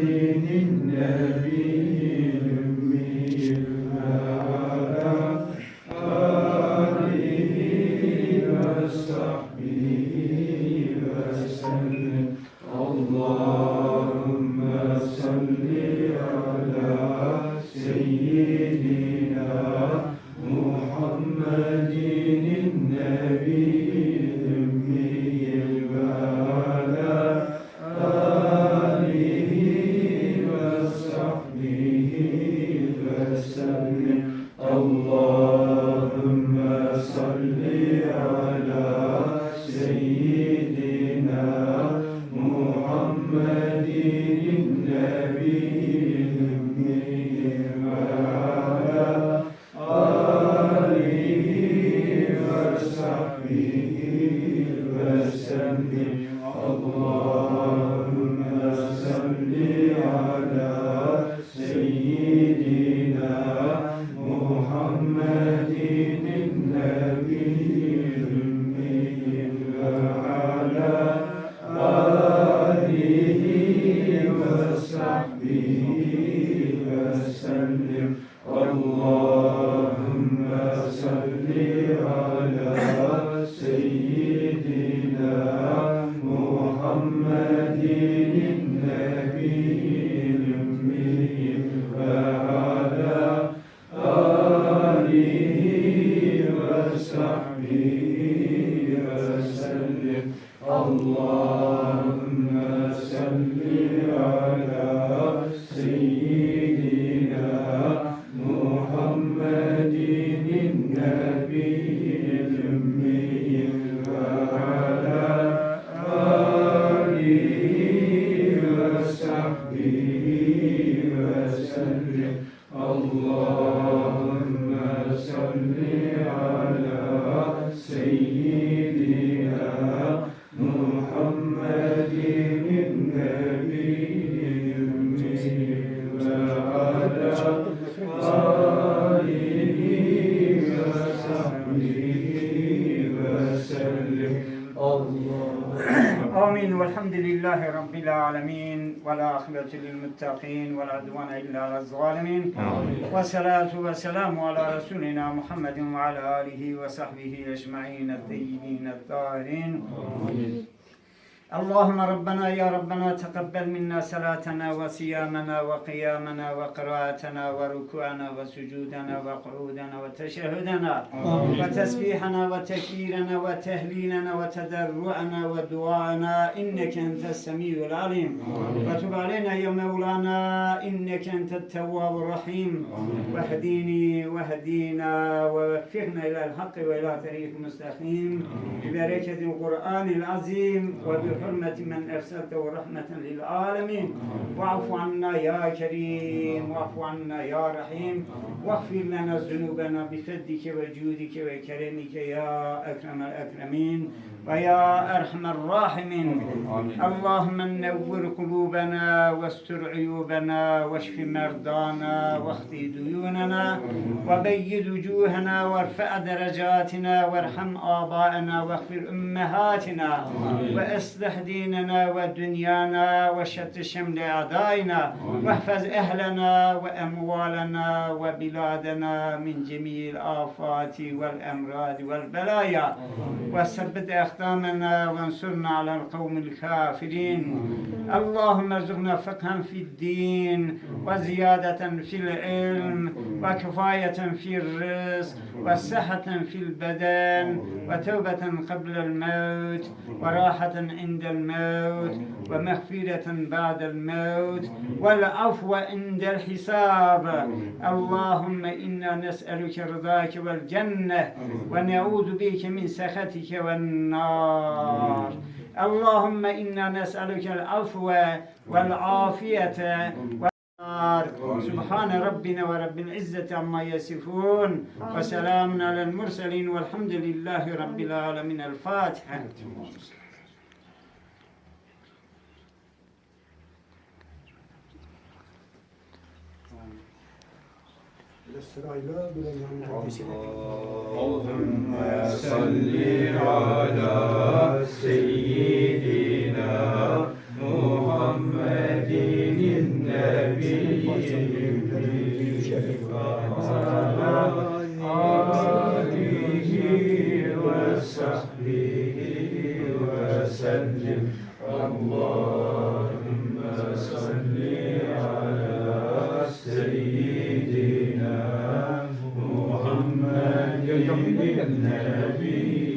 Muhammedin سيدنا محمد النبي. sahbihi ve sellim. Allahümme salli ala seyyidina Muhammedin nebiyil ümmi ve ala alihi ve sahbihi ve sellim. Allahümme salli ala seyyidina Muhammedin nebiyyin ve ala alihi Amin. Velhamdülillahi Rabbil alemin. Vel ahireti lil muttaqin. Vel advane illa ala zalimin. Ve salatu ve selamu ala Resulina Muhammedin ve ala alihi ve sahbihi ecma'in. Etteyyidin, ettahirin. Amin. اللهم ربنا يا ربنا تقبل منا صلاتنا وصيامنا وقيامنا وقراءتنا وركوعنا وسجودنا وقعودنا وتشهدنا وتسبيحنا وتكبيرنا وتهليلنا وتضرعنا ودعاءنا إنك أنت السميع العليم. وتب علينا يا مولانا إنك أنت التواب الرحيم. واهديني واهدينا ووفقنا إلى الحق وإلى طريق مستقيم. ببركة القرآن العظيم. وبحرمة من أرسلته رحمة للعالمين. واعف عنا يا كريم واعف عنا يا رحيم. واغفر لنا ذنوبنا بفضلك وجودك وكرمك يا أكرم الأكرمين. ويا أرحم الراحمين. اللهم نور قلوبنا واستر عيوبنا واشف مرضانا واخفي ديوننا وبيد وجوهنا وارفع درجاتنا وارحم آبائنا واغفر أمهاتنا وأصلح ديننا ودنيانا وشت شمل أعدائنا واحفظ أهلنا وأموالنا وبلادنا من جميع الآفات والأمراض والبلايا وثبت أقدامنا وانصرنا على القوم الكافرين. اللهم ارزقنا فقها في الدين وزيادة في العلم وكفاية في الرزق وصحة في البدن وتوبة قبل الموت وراحة عند الموت ومغفرة بعد الموت والعفو عند الحساب. اللهم إنا نسألك رضاك والجنة ونعوذ بك من سخطك والنار. اللهم إنا نسألك العفو والعافية النار سبحان ربنا ورب العزة عما يصفون. وسلام على المرسلين والحمد لله رب العالمين. الفاتحة. böyle yanına اللهم صل على النبي.